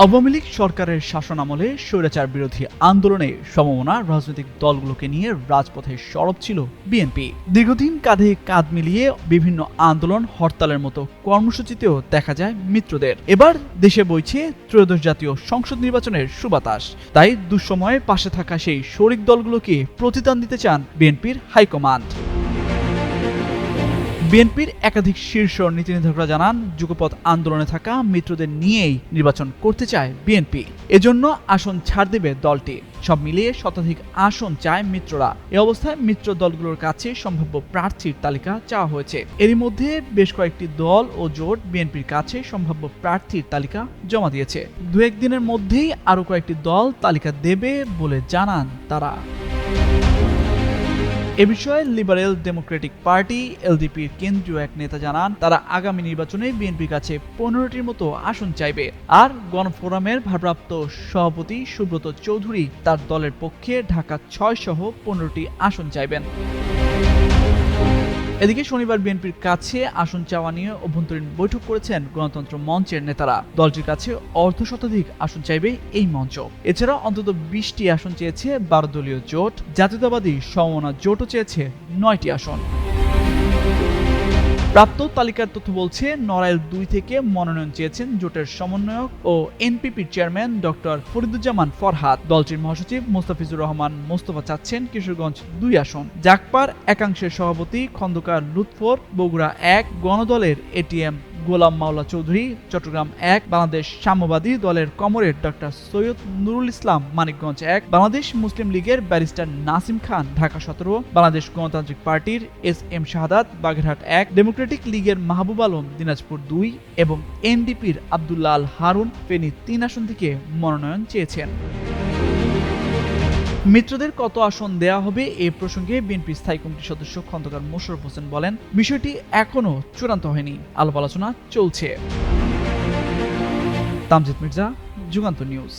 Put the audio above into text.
আওয়ামী লীগ সরকারের শাসনামলে স্বৈরাচার বিরোধী আন্দোলনে সমমনা রাজনৈতিক দলগুলোকে নিয়ে রাজপথে সরব ছিল বিএনপি। দীর্ঘদিন কাঁধে কাঁধ মিলিয়ে বিভিন্ন আন্দোলন হরতালের মতো কর্মসূচিতেও দেখা যায় মিত্রদের। এবার দেশে বইছে ত্রয়োদশ জাতীয় সংসদ নির্বাচনের সুবাতাস। তাই দুঃসময়ে পাশে থাকা সেই শরিক দলগুলোকে প্রতিদান দিতে চান বিএনপির হাইকমান্ড। বিএনপির একাধিক শীর্ষ নীতি নির্ধারকরা জানান যুগপথ আন্দোলনে থাকা মিত্রদের নিয়েই নির্বাচন করতে চায় বিএনপি। এজন্য আসন ছাড় দেবে দলটি। সব মিলিয়ে শতাধিক আসন চায় মিত্ররা। এ অবস্থায় মিত্র দলগুলোর কাছে সম্ভাব্য প্রার্থীর তালিকা চাওয়া হয়েছে। এরই মধ্যে বেশ কয়েকটি দল ও জোট বিএনপির কাছে সম্ভাব্য প্রার্থীর তালিকা জমা দিয়েছে। দু একদিনের মধ্যেই আরও কয়েকটি দল তালিকা দেবে বলে জানান তারা। এ বিষয়ে লিবারেল ডেমোক্রেটিক পার্টি, এলডিপির কেন্দ্রীয় এক নেতা জানান, তারা আগামী নির্বাচনে বিএনপির কাছে পনেরোটির মতো আসন চাইবে। আর গণফোরামের ভারপ্রাপ্ত সভাপতি সুব্রত চৌধুরী তার দলের পক্ষে ঢাকা ছয় সহ পনেরোটি আসন চাইবেন। এদিকে শনিবার বিএনপির কাছে আসন চাওয়া নিয়ে অভ্যন্তরীণ বৈঠক করেছেন গণতন্ত্র মঞ্চের নেতারা। দলটির কাছে অর্ধ শতাধিক আসন চাইবে এই মঞ্চ। এছাড়া অন্তত বিশটি আসন চেয়েছে বারো দলীয় জোট, জাতীয়তাবাদী সমনা জোটও চেয়েছে নয়টি আসন। প্রাপ্ত তালিকার তথ্য বলছে, নড়াইল দুই থেকে মনোনয়ন চেয়েছেন জোটের সমন্বয়ক ও এনপিপির চেয়ারম্যান ডক্টর ফরিদুজ্জামান ফরহাদ। দলটির মহাসচিব মোস্তাফিজুর রহমান মোস্তফা চাচ্ছেন কিশোরগঞ্জ দুই আসন। জাকপার একাংশের সভাপতি খন্দকার লুৎফর, বগুড়া এক গণদলের এটিএম গোলাম মাওলা চৌধুরী, চট্টগ্রাম এক বাংলাদেশ সাম্যবাদী দলের কমরেড ডক্টর সৈয়দ নুরুল ইসলাম, মানিকগঞ্জ এক বাংলাদেশ মুসলিম লীগের ব্যারিস্টার নাসিম খান, ঢাকা সতেরো বাংলাদেশ গণতান্ত্রিক পার্টির এস এম শাহাদাত, বাগেরহাট এক ডেমোক্রেটিক লীগের মাহবুব আলম দিনাজপুর দুই এবং এনডিপির আবদুল্লাহ আল হারুন ফেনী তিন আসন থেকে মনোনয়ন চেয়েছেন। মিত্রদের কত আসন দেয়া হবে এ প্রসঙ্গে বিএনপি স্থায়ী কমিটির সদস্য খন্দকার মোশারফ হোসেন বলেন, বিষয়টি এখনও চূড়ান্ত হয়নি। আলাপ আলোচনা চলছে। তামজিদ মির্জা, যুগান্ত নিউজ।